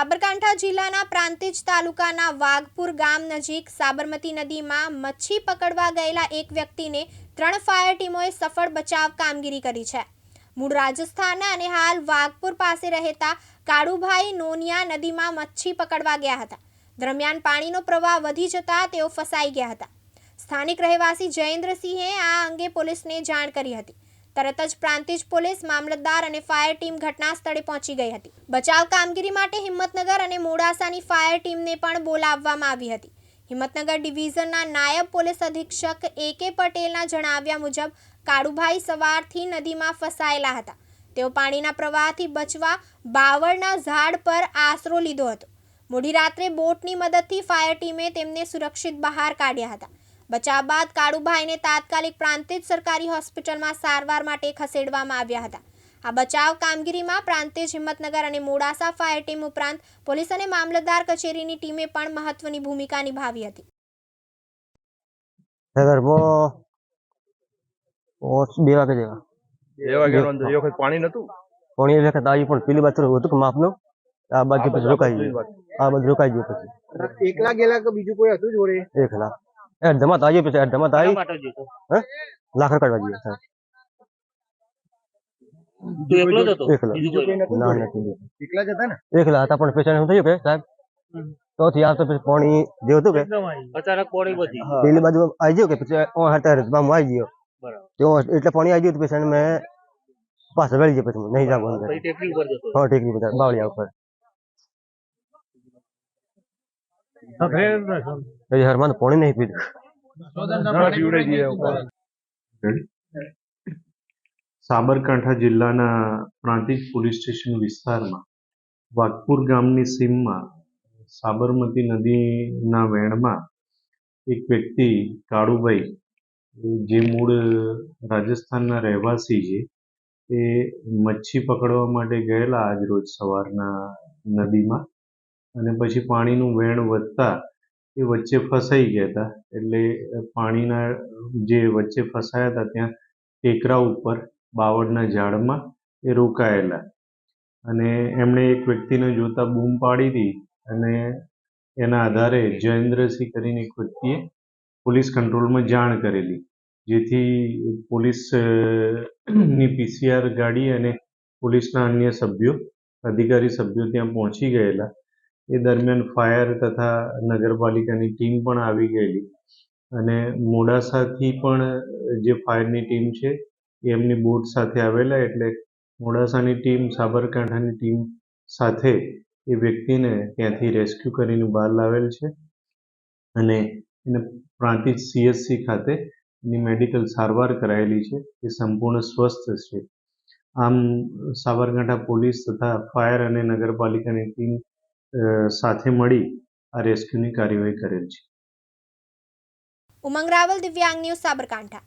સાબરકાંઠા જિલ્લાના પ્રાંતિજ તાલુકાના વાઘપુર ગામ નજીક સાબરમતી નદીમાં મચ્છી પકડવા ગયેલા એક વ્યક્તિને ત્રણ ફાયર ટીમોએ સફળ બચાવ કામગીરી કરી છે. મૂળ રાજસ્થાનના અને હાલ વાઘપુર પાસે રહેતા કાળુભાઈ નોનિયા નદીમાં મચ્છી પકડવા ગયા હતા. દરમિયાન પાણીનો પ્રવાહ વધી જતા તેઓ ફસાઈ ગયા હતા. સ્થાનિક રહેવાસી જયેન્દ્રસિંહે આ અંગે પોલીસને જાણ કરી હતી. તરત જ પ્રાંતિજ પોલીસ, મામલતદાર અને ફાયર ટીમ ઘટના સ્થળે પહોંચી ગઈ હતી. બચાવ કામગીરી માટે હિંમતનગર અને મોડાસાની ફાયર ટીમને પણ બોલાવવામાં આવી હતી. હિંમતનગર ડિવિઝનના નાયબ પોલીસ અધિક્ષક એ કે પટેલના જણાવ્યા મુજબ, કાળુભાઈ સવારથી નદીમાં ફસાયેલા હતા. તેઓ પાણીના પ્રવાહથી બચવા બાવળના ઝાડ પર આશરો લીધો હતો. મોડી રાત્રે બોટની મદદથી ફાયર ટીમે તેમને સુરક્ષિત બહાર કાઢ્યા હતા. બચાવ બાદ કાળુભાઈને તાત્કાલિક પ્રાંતિજ સરકારી હોસ્પિટલમાં સારવાર માટે ખસેડવામાં આવ્યા હતા. આ બચાવ કામગીરીમાં પ્રાંતિજ હિંમતનગર અને મોડાસા ફાયર ટીમ ઉપરાંત પોલીસ અને મામલતદાર કચેરીની ટીમે પણ મહત્વની ભૂમિકા નિભાવી હતી. બે વાગે જેવા. બે વાગ્યાનો એ વખત પાણી નતું પણ એ વખત આવ્યું પણ પેલી બાજુ હતું કે માપનું. આ બાજુ પછી રોકાઈ ગયું. આ બાજુ રોકાઈ ગયું પછી. એકલા ગયેલા કે બીજું કોઈ હતું જોડે એક લાખ એ અડધામાં તો આવ્યું પછી અડધામાં તો આવી હે લાખ રકાડવા જઈએ સાહેબ તું એકલો જ હતો એકલા બીજું કોઈ નતું? ના નથી બીજું. એકલા જ હતા ને એકલા હતા પણ પેશન્ટ શું થયું કે સાહેબ તોથી આવતો પછી પાણી જે હતું કે અચાનક પોણી બધી પેલી બાજુ આવી ગયું કે પછી ઓ હતા રજબામાં આવી ગયો બરાબર તેઓ એટલે પાણી આવી ગયું તો પેશન્ટ મેં પાછળ વળી ગયો પછી નહીં જાગવાનું પછી ટેકરી ઉપર જતો હા ઠીક બધા બાવળિયા ઉપર પછી હરમાન પાણી નહીં પીધું. સાબરકાંઠા જિલ્લાના પ્રાંતિક પોલીસ સ્ટેશન વિસ્તારમાં વાઘપુર ગામની સીમમાં સાબરમતી નદીના વેણમાં એક વ્યક્તિ કાળુભાઈ જે મૂળ રાજસ્થાનના રહેવાસી છે એ મચ્છી પકડવા માટે ગયેલા આજ રોજ સવારના નદીમાં. અને પછી પાણીનું વેણ વધતા એ વચ્ચે ફસાઈ ગયા હતા. એટલે પાણીના જે વચ્ચે ફસાયા હતા, ત્યાં ટેકરા ઉપર, બાવળના ઝાડમાં એ રોકાયેલા. અને એમણે એક વ્યક્તિને જોતા બૂમ પાડી હતી અને એના આધારે જયેન્દ્રસિંહ કરીને એક વ્યક્તિએ પોલીસ કંટ્રોલમાં જાણ કરેલી, જેથી પોલીસની પીસીઆર ગાડી અને પોલીસના અન્ય સભ્યો, અધિકારી સભ્યો ત્યાં પહોંચી ગયેલા. એ દરમિયાન ફાયર તથા નગરપાલિકાની ટીમ પણ આવી ગયેલી. અને મોડાસાથી પણ જે ફાયરની ટીમ છે એ એમની બોટ સાથે આવેલા, એટલે મોડાસાની ટીમ, સાબરકાંઠાની ટીમ સાથે એ વ્યક્તિને ત્યાંથી રેસ્ક્યુ કરીને બહાર લાવેલ છે. અને એને પ્રાંતિજ સીએચસી ખાતે એની મેડિકલ સારવાર કરાયેલી છે. એ સંપૂર્ણ સ્વસ્થ છે. આમ સાબરકાંઠા પોલીસ તથા ફાયર અને નગરપાલિકાની ટીમ સાથે મળી આ રેસ્ક્યુની કાર્યવાહી કરેલ છે. ઉમંગ રાવલ દિવ્યાંગ ન્યૂઝ સાબરકાંઠા.